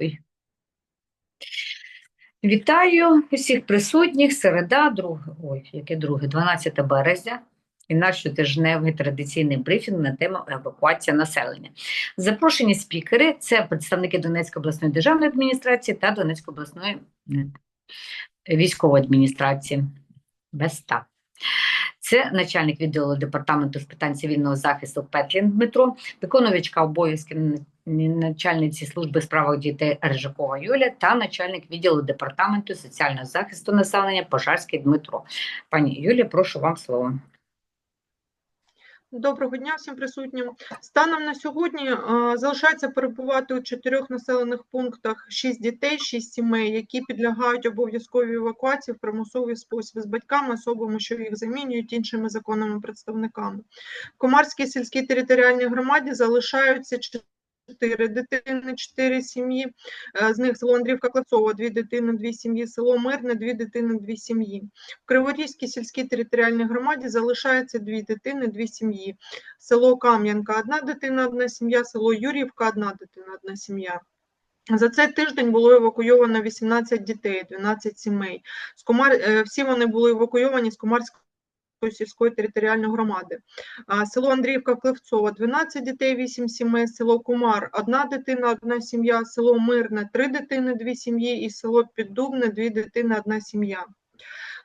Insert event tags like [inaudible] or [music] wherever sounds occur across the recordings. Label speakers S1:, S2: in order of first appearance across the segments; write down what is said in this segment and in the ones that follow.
S1: Ой. Вітаю усіх присутніх. Середа, друге, ой, яке друге, 12 березня. І наш щотижневий традиційний брифінг на тему евакуація населення. Запрошені спікери це представники Донецької обласної державної адміністрації та Донецької обласної військової адміністрації. ВЕСТА. Це начальник відділу департаменту з питань цивільного захисту Петлін Дмитро, виконувачка обов'язків начальниці служби справах дітей Рижакова Юля та начальник відділу департаменту соціального захисту населення Пожарський Дмитро. Пані Юлія, прошу вам слово.
S2: Доброго дня всім присутнім. Станом на сьогодні е, залишається перебувати у чотирьох населених пунктах шість дітей, шість сімей, які підлягають обов'язковій евакуації в примусовий спосіб з батьками, особами, що їх замінюють іншими законними представниками. В Комарській сільській територіальній громаді залишаються чотири дитини, чотири сім'ї. Е, З них село Андрівка Клацова, дві дитини, дві сім'ї, село Мирне, дві дитини, дві сім'ї. В Криворізькій сільській територіальній громаді залишається дві дитини, дві сім'ї. Село Кам'янка одна дитина, одна сім'я, село Юрівка одна дитина, одна сім'я. За цей тиждень було евакуйовано 18 дітей, 12 сімей. З е, Всі вони були евакуйовані з Комарської сільської територіальної громади. Село Андріївка Клевцова 12 дітей, 8 сімей, село Кумар одна дитина, одна сім'я, село Мирне 3 дитини, 2 сім'ї і село Піддубне 2 дитини, одна сім'я.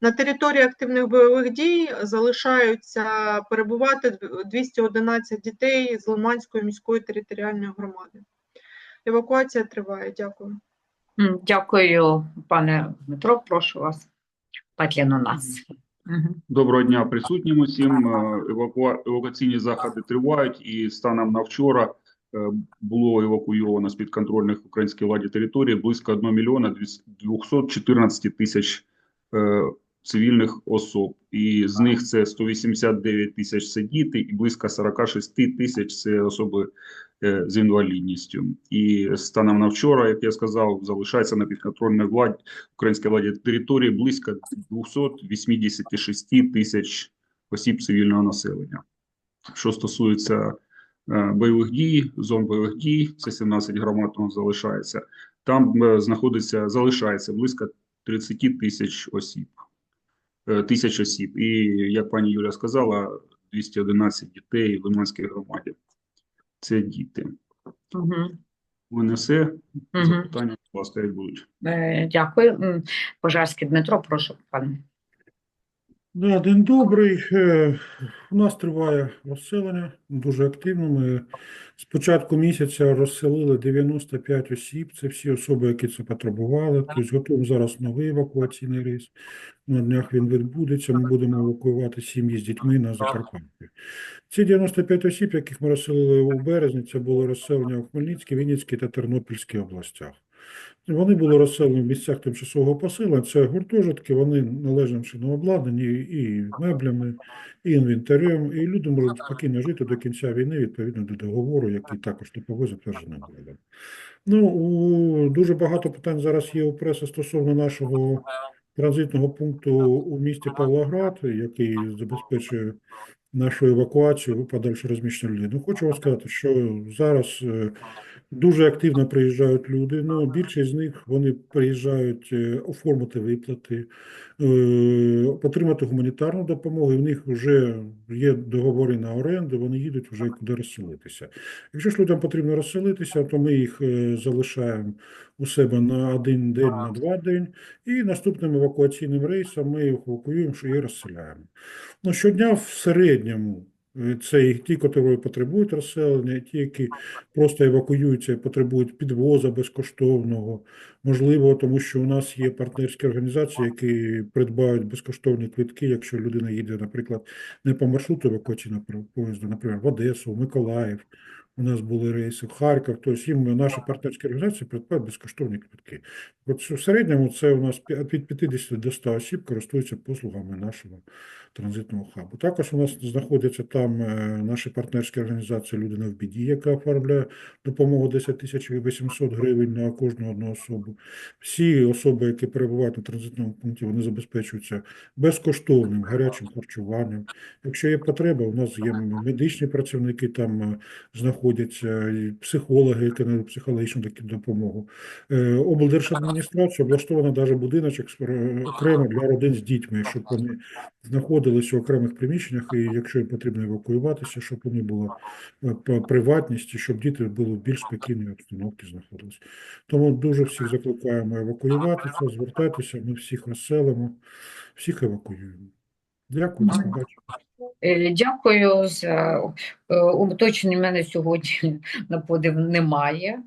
S2: На території активних бойових дій залишаються перебувати 211 дітей з Лиманської міської територіальної громади. Евакуація триває. Дякую.
S1: Дякую, пане Дмитро. Прошу вас. Петлін у нас.
S3: Доброго дня присутнім усім. Еваку... Евакуаційні заходи тривають, і станом на вчора е, було евакуйовано з підконтрольних українській владі території близько 1 мільйона 214 тисяч е, цивільних особ. І з них це 189 тисяч це діти, і близько 46 тисяч це особи е, з інвалідністю. І станом на вчора, як я сказав, залишається на підконтрольній владі українській владі території близько 286 тисяч осіб цивільного населення. Що стосується е, бойових дій, зон бойових дій, це 17 громад нас залишається. Там е, знаходиться, залишається близько 30 тисяч осіб. Е, Тисяч осіб. І як пані Юля сказала, 211 дітей в Лиманській громаді. Це діти.
S1: Угу.
S3: У мене все. Запитання, будь ласка, як будуть.
S1: Е, Дякую. Пожарський Дмитро, прошу, пане.
S4: Да, день добрий. Е, У нас триває розселення дуже активно. Ми з початку місяця розселили 95 осіб. Це всі особи, які це потребували. Тобто готовий зараз новий евакуаційний рейс. На днях він відбудеться. Ми будемо евакуювати сім'ї з дітьми на Закарпатті. Ці 95 осіб, яких ми розселили у березні, це було розселення у Хмельницькій, Вінницькій та Тернопільській областях. Вони були розселені в місцях тимчасового поселення. Це гуртожитки, вони належним чином обладнані і меблями, і інвентарем, і люди можуть спокійно жити до кінця війни відповідно до договору, який також типовий затверджений урядом. Ну, у, дуже багато питань зараз є у преси стосовно нашого транзитного пункту у місті Павлоград, який забезпечує нашу евакуацію, подальше розміщення людей. Ну, хочу вам сказати, що зараз е, Дуже активно приїжджають люди. Ну, більшість з них вони приїжджають е, оформити виплати, е, отримати гуманітарну допомогу. І в них вже є договори на оренду, вони їдуть вже куди розселитися. Якщо ж людям потрібно розселитися, то ми їх е, залишаємо у себе на один день, на два день, і наступним евакуаційним рейсом ми їх евакуюємо, що і розселяємо. Ну, щодня в середньому. Е, Це і ті, які потребують розселення, і ті, які просто евакуюються і потребують підвозу безкоштовного. Можливо, тому що у нас є партнерські організації, які придбають безкоштовні квитки, якщо людина їде, наприклад, не по маршруту евакуаційного поїзду, наприклад, в Одесу, в Миколаїв. У нас були рейси в Харків, тобто їм наші партнерські організації придбають безкоштовні квитки. От в середньому це у нас від 50 до 100 осіб користуються послугами нашого транзитного хабу. Також у нас знаходяться там е, наші партнерські організації Людина в біді, яка оформляє допомогу 10 тисяч 800 гривень на кожну одну особу. Всі особи, які перебувають на транзитному пункті, вони забезпечуються безкоштовним гарячим харчуванням. Якщо є потреба, у нас є медичні працівники там е, знаходяться. Знаходяться, і психологи, які надають психологічну допомогу. Е, Облдержадміністрація облаштована навіть будиночок окремо для родин з дітьми, щоб вони знаходилися в окремих приміщеннях, і якщо їм потрібно евакуюватися, щоб вони була е, приватність, і щоб діти були в більш спокійній обстановці знаходилися. Тому дуже всіх закликаємо евакуюватися, звертайтеся, ми всіх розселимо, всіх евакуюємо. Дякую.
S1: Е, Дякую за е, уточнення. У мене сьогодні [laughs] на подив немає.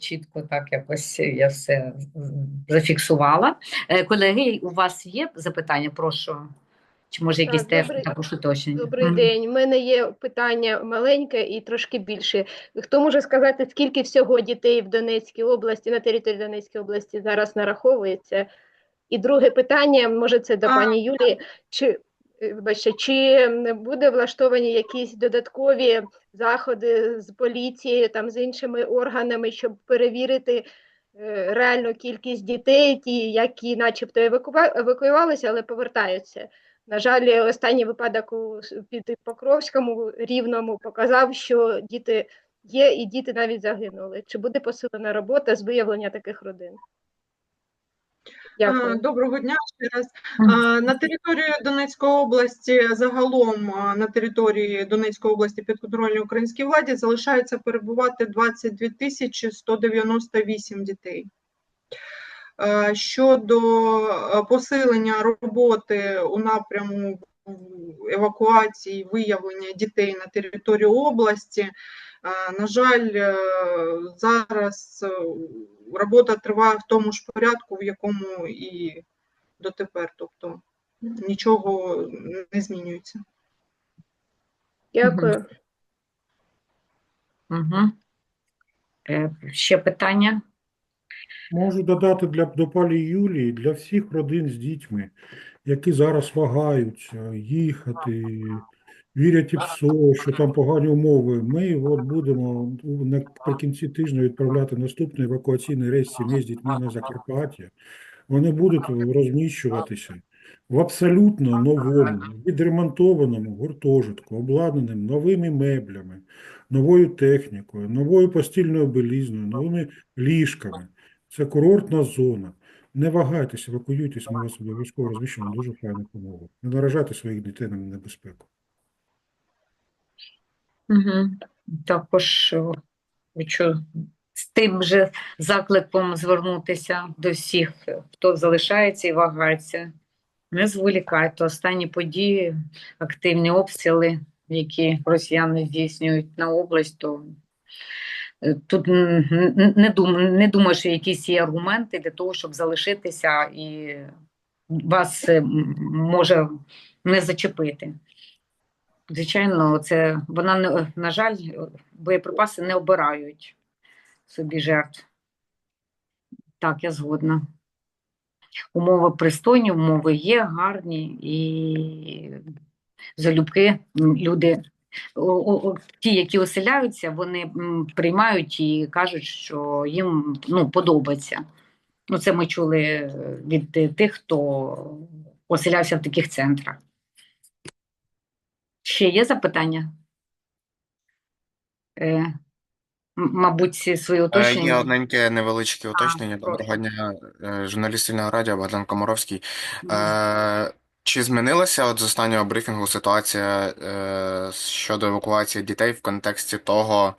S1: Чітко так якось я все зафіксувала. Е, Колеги, у вас є запитання? Прошу. Чи може якісь теж також уточнення?
S5: Добрий
S1: Мгм.
S5: день. У мене є питання маленьке і трошки більше. Хто може сказати, скільки всього дітей в Донецькій області, на території Донецької області зараз нараховується? І друге питання, може, це до
S2: А.
S5: пані Юлії, чи, е, вибачте, чи буде влаштовані якісь додаткові заходи з поліцією, там, з іншими органами, щоб перевірити е, реальну кількість дітей, ті, які начебто евакуювалися, але повертаються? На жаль, останній випадок у під Покровському рівному показав, що діти є, і діти навіть загинули. Чи буде посилена робота з виявлення таких родин? Дякую.
S2: Доброго дня ще раз.
S1: Мгм.
S2: На території Донецької області, загалом на території Донецької області підконтрольній українській владі залишається перебувати 22 тисячі 198 дітей. Е, Щодо е, посилення роботи у напряму евакуації, виявлення дітей на території області, е, на жаль, е, зараз е, робота триває в тому ж порядку, в якому і дотепер, тобто нічого не змінюється.
S5: Дякую.
S1: Е, Ще питання?
S4: Можу додати для до пані Юлії, для всіх родин з дітьми, які зараз вагаються їхати, вірять і ПСО, що там погані умови. Ми от будемо наприкінці тижня відправляти наступний евакуаційний рейс сімей з дітьми на Закарпаття. Вони будуть розміщуватися в абсолютно новому, відремонтованому гуртожитку, обладнаним новими меблями, новою технікою, новою постільною білизною, новими ліжками. Це курортна зона. Не вагайтеся, евакуюйтесь, ми вас обов'язково розміщуємо дуже файну умову. Не наражайте своїх дітей на небезпеку.
S1: Угу. Також е, хочу з тим же закликом звернутися до всіх, хто залишається і вагається. Не зволікайте. Останні події, активні обстріли, які росіяни здійснюють на область, то е, тут не думаю, не думаю, що якісь є аргументи для того, щоб залишитися і вас е, може не зачепити. Звичайно, це вона не на жаль, боєприпаси не обирають собі жертв. Так, я згодна. Умови пристойні, умови є гарні і залюбки люди, ті, які оселяються, вони приймають і кажуть, що їм ну, подобається. Ну, це ми чули від тих, хто оселявся в таких центрах. Ще є запитання? Е, мабуть, свої
S6: Е, Є одненьке невеличке уточнення. Доброго дня, е, журналіст Вільного радіо Богдан Комаровський. Е, Чи змінилася от з останнього брифінгу ситуація е, щодо евакуації дітей в контексті того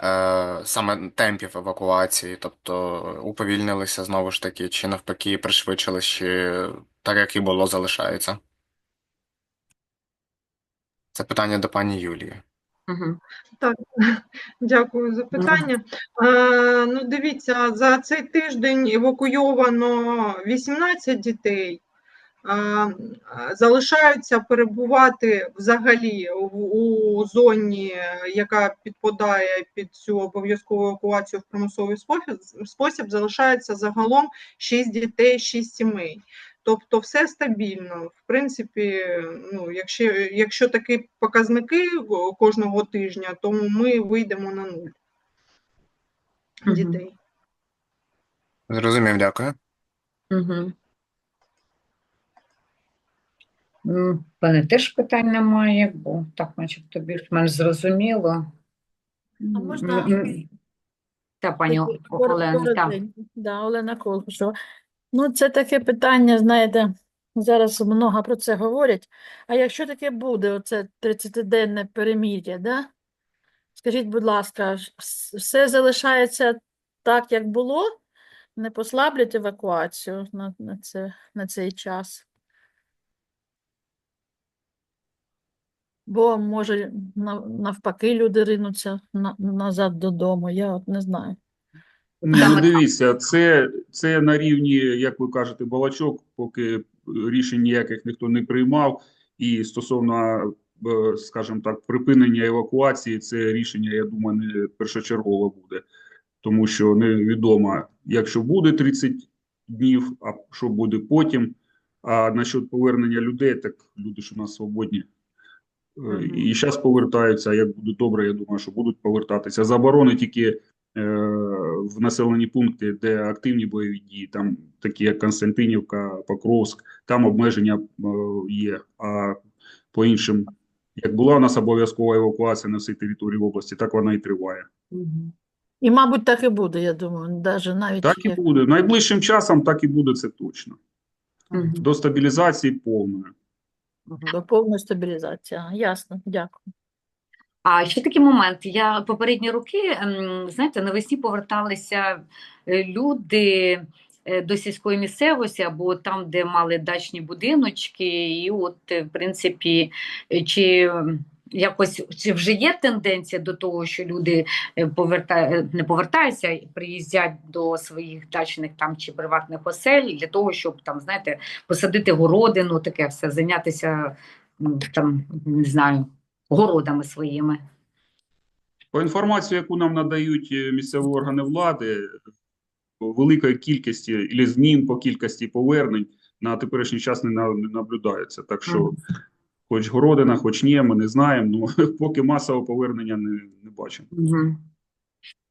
S6: е, саме темпів евакуації? Тобто уповільнилися знову ж таки, чи навпаки пришвидшились, чи так як і було, залишається? Це питання до пані Юлії.
S1: Мгм. [laughs]
S2: Дякую за питання. Е, ну, дивіться, за цей тиждень евакуйовано 18 дітей. Е, залишаються перебувати взагалі в- у зоні, яка підпадає під цю обов'язкову евакуацію в примусовий спосіб залишається загалом 6 дітей, 6 сімей. Тобто все стабільно. В принципі, ну, якщо, якщо такі показники кожного тижня, то ми вийдемо на нуль
S1: Мгм.
S2: дітей.
S6: Зрозумів, дякую.
S1: Угу. Мене теж питань немає, бо так, начебто, більш-менш зрозуміло.
S7: А можна.
S1: Та, пані Олена, так.
S7: Да, Олена Колкушова. Ну, це таке питання, знаєте, зараз много про це говорять. А якщо таке буде, оце 30-денне перемір'я, да? Скажіть, будь ласка, все залишається так, як було? Не послаблять евакуацію на, на, це, на цей час? Бо, може, навпаки, люди ринуться на, назад додому, я от не знаю.
S3: Ну дивіться, це, це на рівні, як ви кажете, балачок, поки рішень ніяких ніхто не приймав. І стосовно, е, скажімо так, припинення евакуації, це рішення, я думаю, не першочергове буде. Тому що невідомо, якщо буде 30 днів, а що буде потім. А насчет повернення людей, так люди ж у нас свободні. Е. І зараз повертаються, а як буде добре, я думаю, що будуть повертатися. Заборони тільки в населені пункти, де активні бойові дії, там такі як Константинівка, Покровськ, там обмеження е, є. А по іншим, як була у нас обов'язкова евакуація на всій території області, так вона і триває.
S7: І, мабуть, так і буде, я думаю, даже навіть
S3: Так і
S7: як-
S3: буде. Найближчим часом так і буде це точно.
S1: Мгм.
S3: До стабілізації повної.
S7: до повної стабілізації. Ага, ясно, дякую.
S1: А ще такий момент. Я попередні роки, ем, знаєте, навесні поверталися е, люди е, до сільської місцевості або там, де мали дачні будиночки, і от, е, в принципі, чи ем, якось чи вже є тенденція до того, що люди поверта... е, не повертаються, приїздять до своїх дачних там чи приватних осель для того, щоб там, знаєте, посадити городину, таке все, зайнятися там, не знаю, городами своїми.
S3: По інформації, яку нам надають е, місцеві органи влади, великої кількості і змін по кількості повернень на теперішній час не, на- не наблюдається. Так що, хоч Городина, хоч ні, ми не знаємо, ну [laughs] поки масового повернення не, не бачимо.
S1: Угу.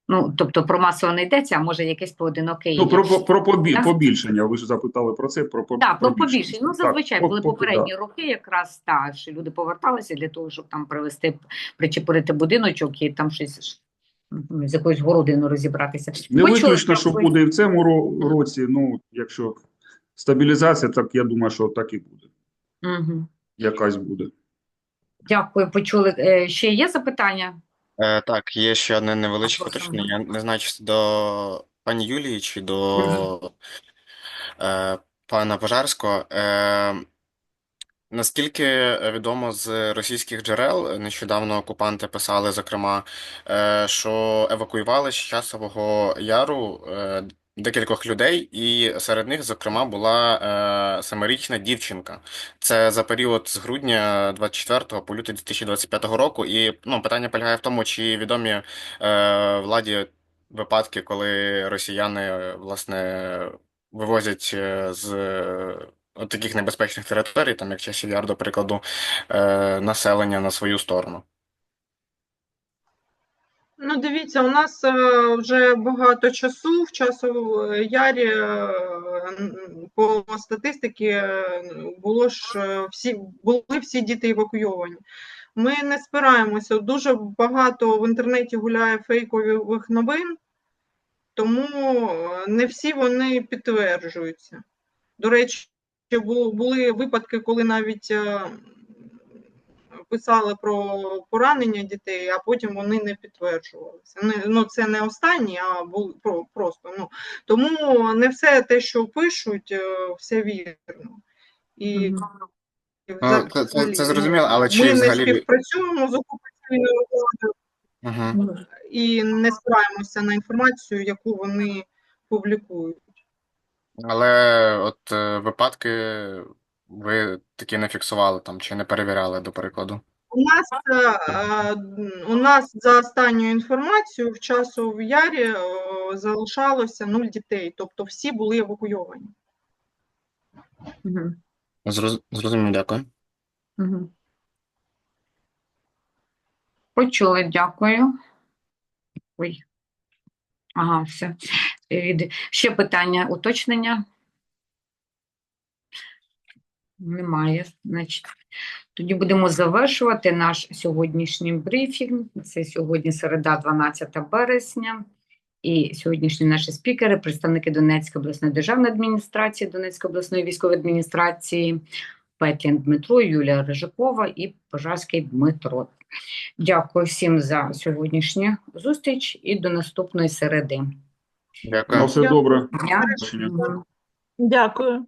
S1: Ну, тобто про масово не йдеться, а може якесь поодиноке
S3: Ну, про, про, про побі-
S1: Так.
S3: побільшення, ви ж запитали про це, про, по-
S1: Так, про
S3: побільшення.
S1: Ну, зазвичай
S3: по-
S1: були
S3: поки
S1: попередні
S3: да.
S1: роки, якраз так, що люди поверталися для того, щоб там привезти, причепурити будиночок і там щось з якоюсь городиною розібратися.
S3: Не
S1: Почули,
S3: виключно, що
S1: дякую.
S3: буде і в цьому році, ну, якщо стабілізація, так я думаю, що так і буде.
S1: Мгм.
S3: Якась буде.
S1: Дякую, почули. Е, Ще є запитання?
S6: Е, так, є ще одне невеличке уточнення. Я не знаю, чи це до пані Юлії, чи до е, пана Пожарського. Е, наскільки відомо з російських джерел, нещодавно окупанти писали, зокрема, е, що евакуювали з Часового Яру е, декількох людей, і серед них, зокрема, була е, семирічна дівчинка. Це за період з грудня 24 по лютий 2025 року. І ну, питання полягає в тому, чи відомі е, владі випадки, коли росіяни власне вивозять е, з е, от таких небезпечних територій, там як часів яр, до прикладу, е, населення на свою сторону.
S2: Ну, дивіться, у нас е, вже багато часу в часовому ярі е, по статистиці е, було ж е, всі були всі діти евакуйовані. Ми не спираємося. Дуже багато в інтернеті гуляє фейкових новин, тому е, не всі вони підтверджуються. До речі, були випадки, коли навіть е, писали про поранення дітей, а потім вони не підтверджувалися. Не- Ну, це не останні, а були про- просто. Ну, тому не все те, що пишуть, е, все вірно. І
S6: Ну, це- це- це зрозуміло, але чи
S2: ми не співпрацюємо з окупаційною владою
S6: Угу.
S2: і не спираємося на інформацію, яку вони публікують.
S6: Але от е, випадки ви такі не фіксували там чи не перевіряли, до прикладу.
S2: У нас, е, е, у нас за останньою інформацією в часу в Ярі е, залишалося нуль дітей, тобто всі були евакуйовані.
S1: Мгм.
S6: Зроз- Зрозумів, дякую.
S1: Мгм. Почули, дякую. Ой. Ага, все. Ще питання, уточнення? Немає. Значить, тоді будемо завершувати наш сьогоднішній брифінг. Це сьогодні середа, 12 березня. І сьогоднішні наші спікери, представники Донецької обласної державної адміністрації, Донецької обласної військової адміністрації, Петлін Дмитро, Юлія Рижакова і Пожарський Дмитро. Дякую всім за сьогоднішню зустріч і до наступної середи.
S6: Дякую.
S3: Все добре.
S1: Мгм.
S7: Дякую.